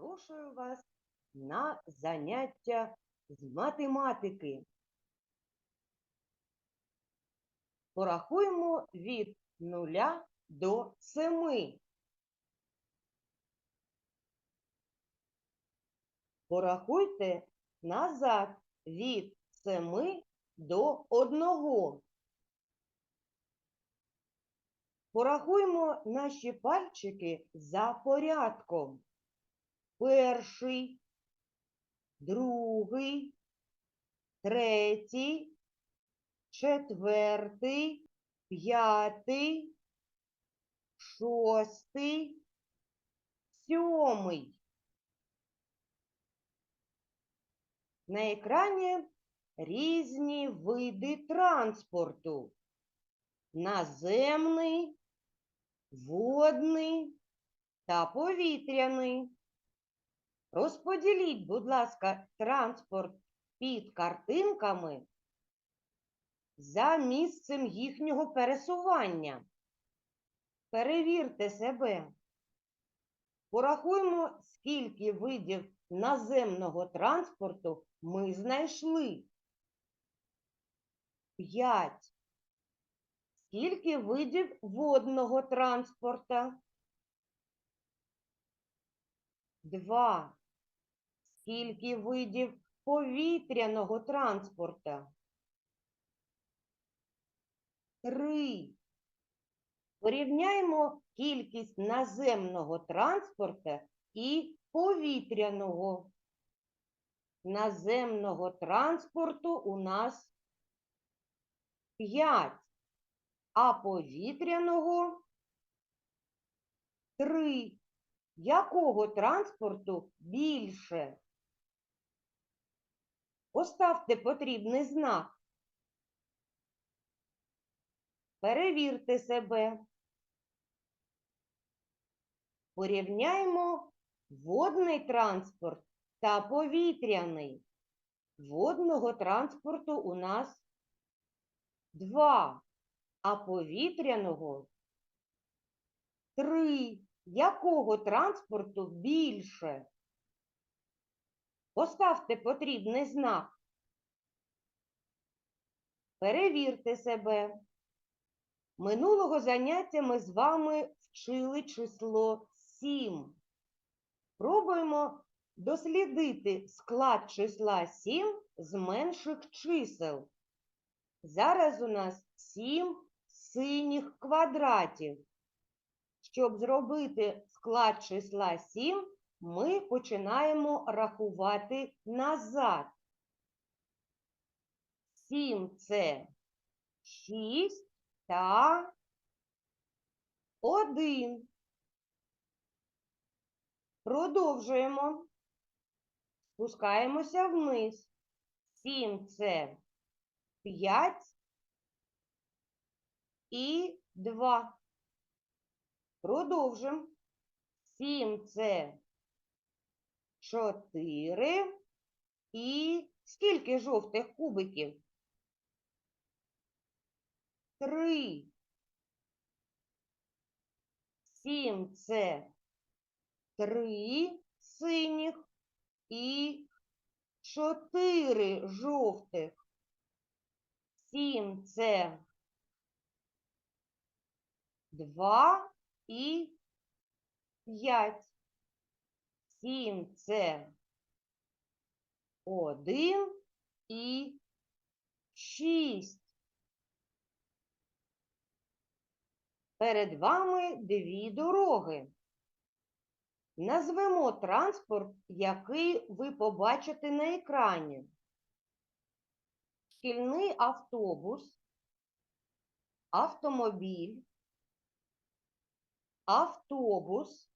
запрошую вас на заняття з математики. Порахуємо від нуля до семи. Порахуйте назад від семи до одного. Порахуємо наші пальчики за порядком. Перший, другий, третій, четвертий, п'ятий, шостий, сьомий. На екрані різні види транспорту. Наземний, водний та повітряний. Розподіліть, будь ласка, транспорт під картинками за місцем їхнього пересування. Перевірте себе. Порахуємо, скільки видів наземного транспорту ми знайшли. П'ять. Скільки видів водного транспорта? Два. Скільки видів повітряного транспорта? Три. Порівняємо кількість наземного транспорта і повітряного. Наземного транспорту у нас 5, а повітряного 3. Якого транспорту більше? Поставте потрібний знак. Перевірте себе. Порівняємо водний транспорт та повітряний. Водного транспорту у нас два, а повітряного три. Якого транспорту більше? Поставте потрібний знак. Перевірте себе. Минулого заняття ми з вами вчили число 7. Пробуємо дослідити склад числа 7 з менших чисел. Зараз у нас 7 синіх квадратів. Щоб зробити склад числа 7, ми починаємо рахувати назад. 7 – це 6 та 1. Продовжуємо. Спускаємося вниз. 7 – це 5 і 2. Продовжимо. 7 це 4 і скільки жовтих кубиків? 3. 7 це 3 синіх і 4 жовтих. 7 це 2 і 5. 7 це 1 і 6. Перед вами дві дороги. Назвемо транспорт, який ви побачите на екрані. Шкільний автобус, автомобіль, автобус,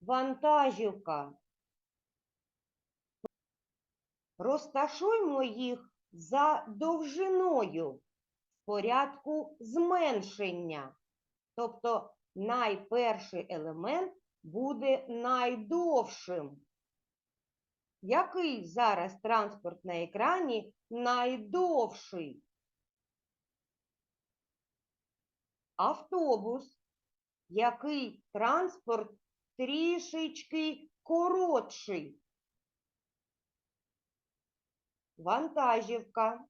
вантажівка. Розташуймо їх за довжиною в порядку зменшення. Тобто найперший елемент буде найдовшим. Який зараз транспорт на екрані найдовший? Автобус. Який транспорт трішечки коротший. Вантажівка.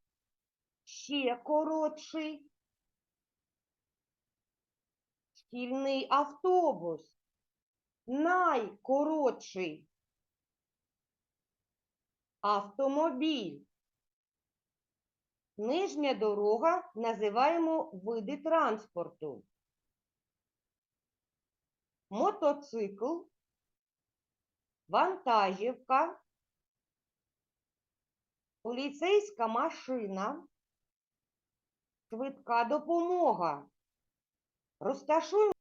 Ще коротший. Шкільний автобус. Найкоротший. Автомобіль. Нижня дорога називаємо види транспорту. Мотоцикл, вантажівка, поліцейська машина, швидка допомога. Розташуємо,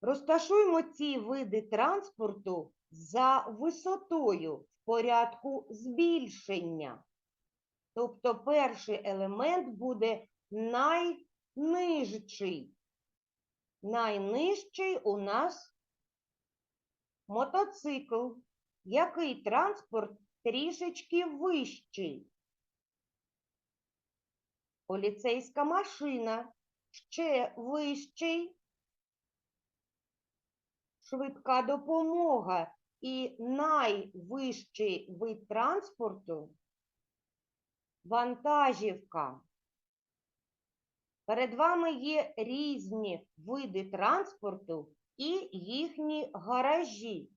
розташуємо ці види транспорту за висотою в порядку збільшення. Тобто перший елемент буде найнижчий. Найнижчий у нас мотоцикл. Який транспорт трішечки вищий? Поліцейська машина ще вищий. Швидка допомога і найвищий вид транспорту вантажівка. Перед вами є різні види транспорту і їхні гаражі.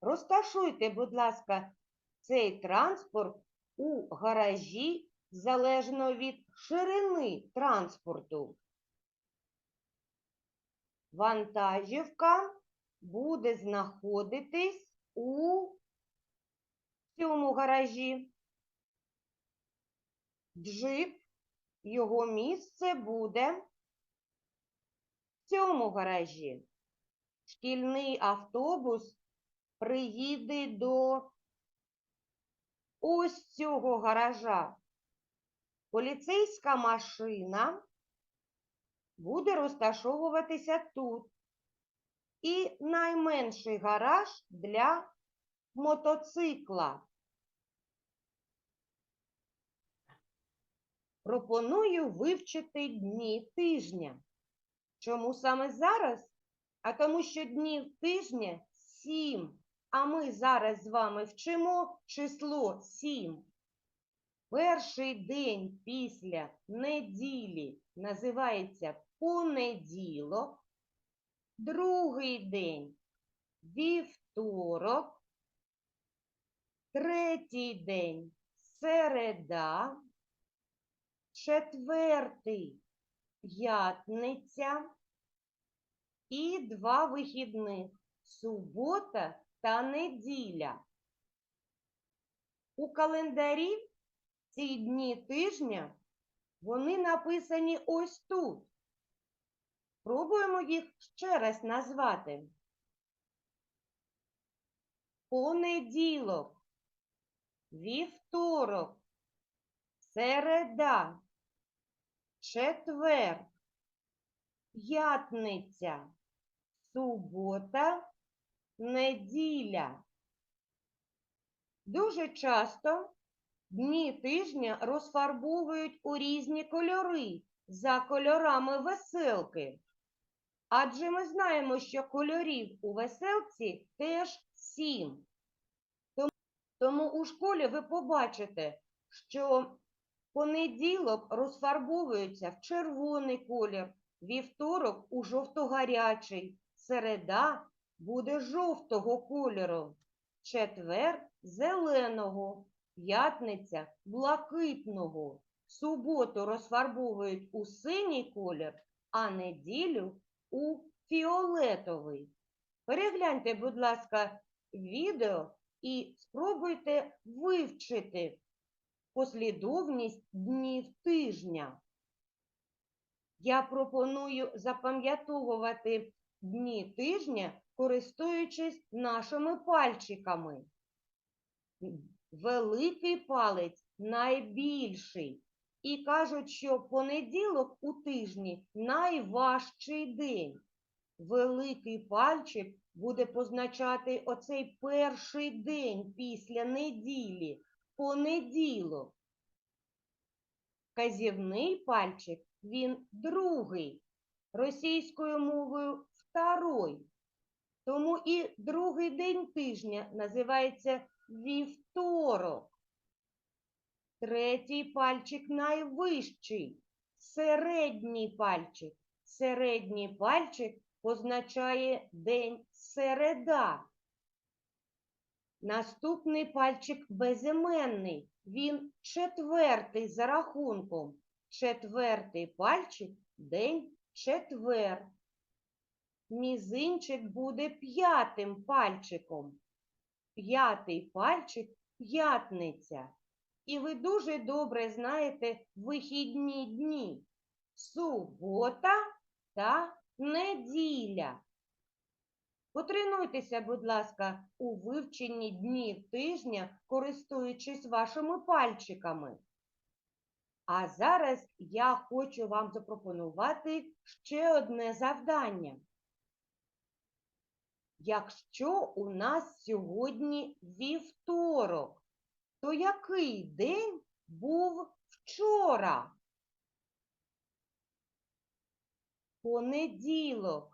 Розташуйте, будь ласка, цей транспорт у гаражі залежно від ширини транспорту. Вантажівка буде знаходитись у цьому гаражі. Джип, його місце буде в цьому гаражі. Шкільний автобус приїде до ось цього гаража. Поліцейська машина буде розташовуватися тут. І найменший гараж для мотоцикла. Пропоную вивчити дні тижня. Чому саме зараз? А тому що днів тижня сім. А ми зараз з вами вчимо число сім. Перший день після неділі називається понеділок. Другий день вівторок. Третій день середа. Четвертий п'ятниця і два вихідних субота та неділя. У календарі ці дні тижня вони написані ось тут. Пробуємо їх ще раз назвати. Понеділок, вівторок, середа, четвер, п'ятниця, субота, неділя. Дуже часто дні тижня розфарбовують у різні кольори за кольорами веселки. Адже ми знаємо, що кольорів у веселці теж сім. Тому, у школі ви побачите, що понеділок розфарбовується в червоний колір, вівторок у жовто-гарячий, середа буде жовтого кольору, четвер зеленого, п'ятниця блакитного, суботу розфарбовують у синій колір, а неділю у фіолетовий. Перегляньте, будь ласка, відео і спробуйте вивчити послідовність днів тижня. Я пропоную запам'ятовувати дні тижня, користуючись нашими пальчиками. Великий палець найбільший. І кажуть, що понеділок у тижні найважчий день. Великий пальчик буде позначати оцей перший день після неділі, понеділок. Казівний пальчик він другий, російською мовою второй. Тому і другий день тижня називається вівторок. Третій пальчик найвищий, середній пальчик. Середній пальчик позначає день середа. Наступний пальчик безіменний. Він четвертий за рахунком. Четвертий пальчик день четвер. Мізинчик буде п'ятим пальчиком. П'ятий пальчик п'ятниця. І ви дуже добре знаєте вихідні дні. Субота та неділя. Потренуйтеся, будь ласка, у вивченні днів тижня, користуючись вашими пальчиками. А зараз я хочу вам запропонувати ще одне завдання. Якщо у нас сьогодні вівторок, то який день був вчора? Понеділок.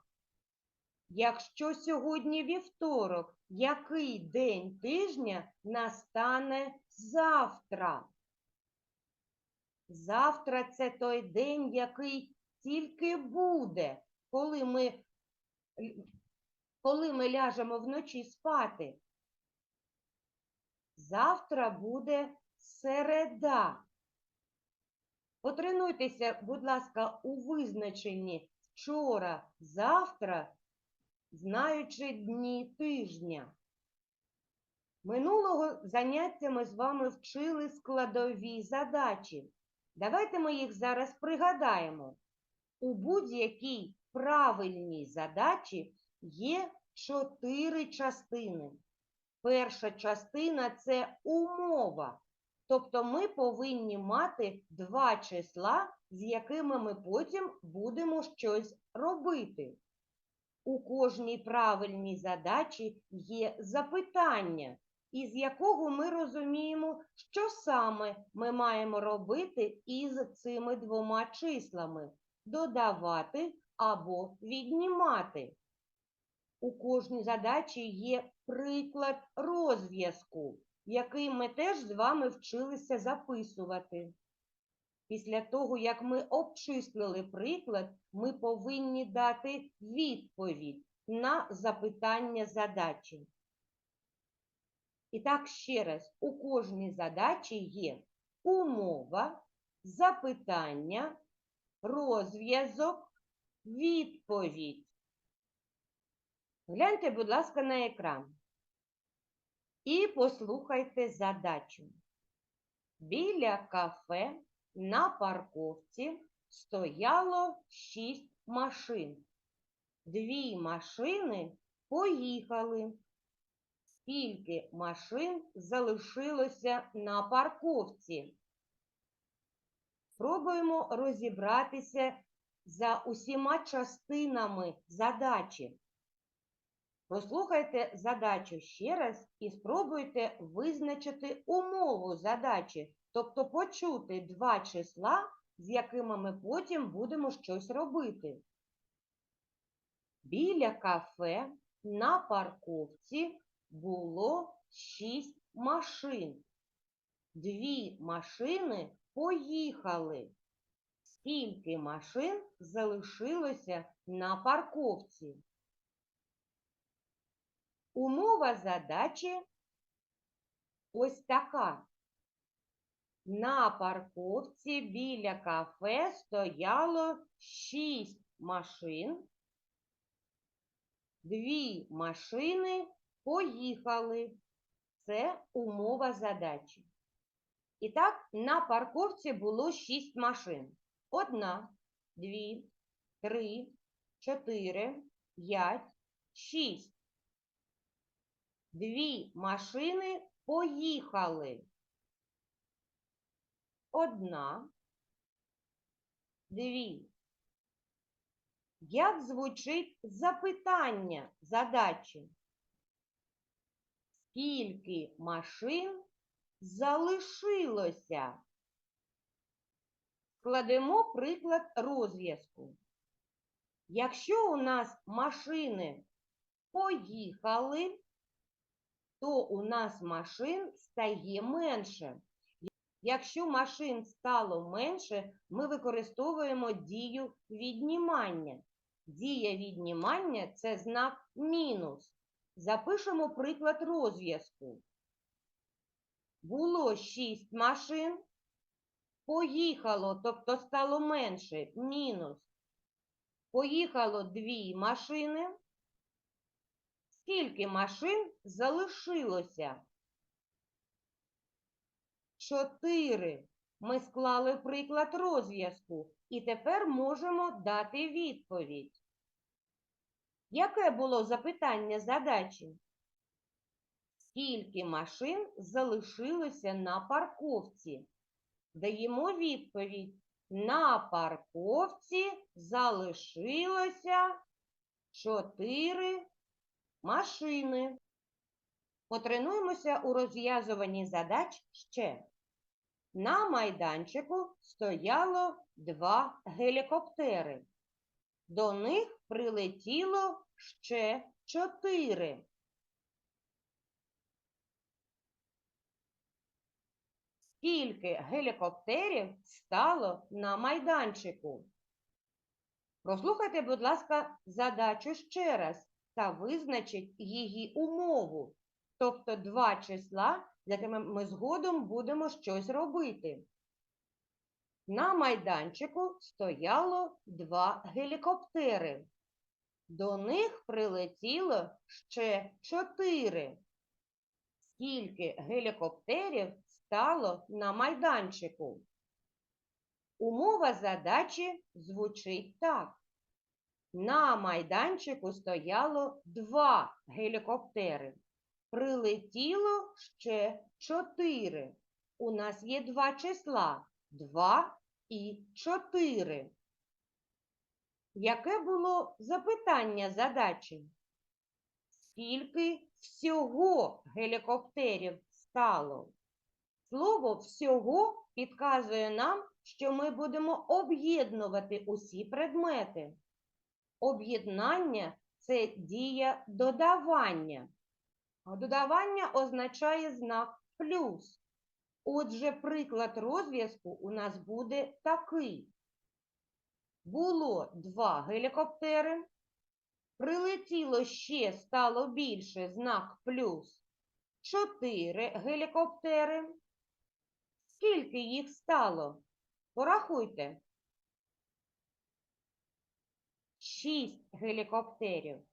Якщо сьогодні вівторок, який день тижня настане завтра? Завтра це той день, який тільки буде, коли ми, коли ми ляжемо вночі спати. Завтра буде середа. Потренуйтеся, будь ласка, у визначенні вчора, завтра, знаючи дні тижня. Минулого заняття ми з вами вчили складові задачі. Давайте ми їх зараз пригадаємо. У будь-якій правильній задачі є чотири частини. Перша частина це умова. Тобто ми повинні мати два числа, з якими ми потім будемо щось робити. У кожній правильній задачі є запитання, із якого ми розуміємо, що саме ми маємо робити із цими двома числами додавати або віднімати. У кожній задачі є приклад розв'язку, який ми теж з вами вчилися записувати. Після того, як ми обчислили приклад, ми повинні дати відповідь на запитання задачі. І так, ще раз, у кожній задачі є умова, запитання, розв'язок, відповідь. Гляньте, будь ласка, на екран. І послухайте задачу. Біля кафе на парковці стояло шість машин. Дві машини поїхали. Скільки машин залишилося на парковці? Спробуємо розібратися за усіма частинами задачі. Прослухайте задачу ще раз і спробуйте визначити умову задачі, тобто почути два числа, з якими ми потім будемо щось робити. Біля кафе на парковці було шість машин. Дві машини поїхали. Скільки машин залишилося на парковці? Умова задачі ось така. На парковці біля кафе стояло шість машин. Дві машини поїхали. Це умова задачі. І так, на парковці було шість машин. Одна, дві, три, чотири, п'ять, шість. Дві машини поїхали. Одна, дві. Як звучить запитання задачі? Скільки машин залишилося? Складемо приклад розв'язку. Якщо у нас машини поїхали, то у нас машин стає менше. Якщо машин стало менше, ми використовуємо дію віднімання. Дія віднімання це знак мінус. Запишемо приклад розв'язку. Було 6 машин, поїхало, тобто стало менше, мінус. Поїхало 2 машини. Скільки машин залишилося? 4. Ми склали приклад розв'язку і тепер можемо дати відповідь. Яке було запитання задачі? Скільки машин залишилося на парковці? Даємо відповідь. На парковці залишилося 4 машини. Потренуємося у розв'язуванні задач ще. На майданчику стояло два гелікоптери. До них прилетіло ще чотири. Скільки гелікоптерів стало на майданчику? Прослухайте, будь ласка, задачу ще раз та визначить її умову, тобто два числа, якими ми згодом будемо щось робити. На майданчику стояло два гелікоптери. До них прилетіло ще чотири. Скільки гелікоптерів стало на майданчику? Умова задачі звучить так. На майданчику стояло два гелікоптери. Прилетіло ще чотири. У нас є два числа два і чотири. Яке було запитання задачі? Скільки всього гелікоптерів стало? Слово всього підказує нам, що ми будемо об'єднувати усі предмети. Об'єднання це дія додавання. Додавання означає знак плюс. Отже, приклад розв'язку у нас буде такий. Було два гелікоптери. Прилетіло ще стало більше знак плюс. Чотири гелікоптери. Скільки їх стало? Порахуйте. Шість гелікоптерів.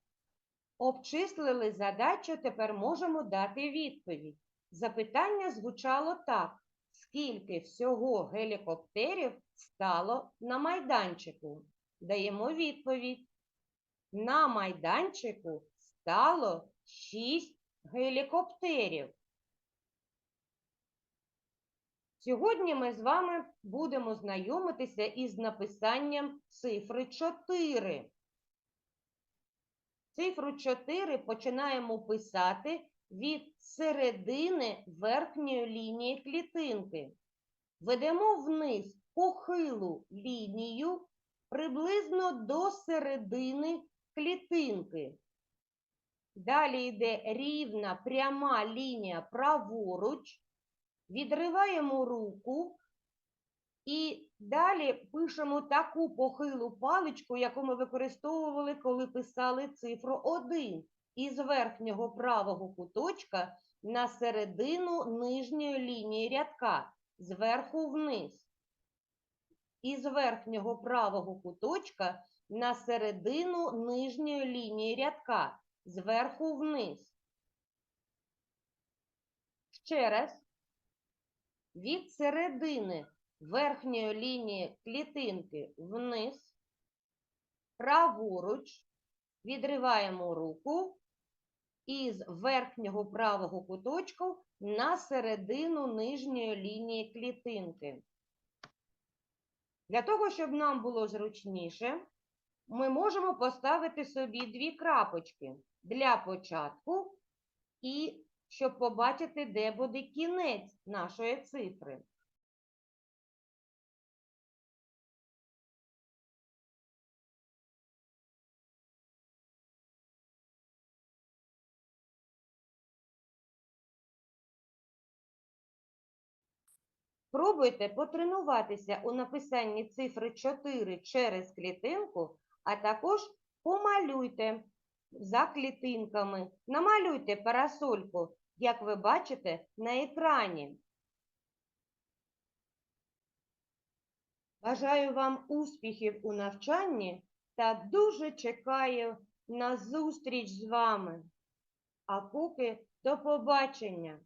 Обчислили задачу, тепер можемо дати відповідь. Запитання звучало так. Скільки всього гелікоптерів стало на майданчику? Даємо відповідь. На майданчику стало 6 гелікоптерів. Сьогодні ми з вами будемо знайомитися із написанням цифри 4. Цифру 4 починаємо писати від середини верхньої лінії клітинки. Ведемо вниз похилу лінію приблизно до середини клітинки. Далі йде рівна пряма лінія праворуч, відриваємо руку і далі пишемо таку похилу паличку, яку ми використовували, коли писали цифру 1 із верхнього правого куточка на середину нижньої лінії рядка зверху вниз. Із верхнього правого куточка на середину нижньої лінії рядка зверху вниз. Ще раз. Від середини верхньої лінії клітинки вниз, праворуч, відриваємо руку із верхнього правого куточку на середину нижньої лінії клітинки. Для того, щоб нам було зручніше, ми можемо поставити собі дві крапочки для початку і щоб побачити, де буде кінець нашої цифри. Спробуйте потренуватися у написанні цифри 4 через клітинку, а також помалюйте за клітинками. Намалюйте парасольку, як ви бачите на екрані. Бажаю вам успіхів у навчанні та дуже чекаю на зустріч з вами. А поки до побачення!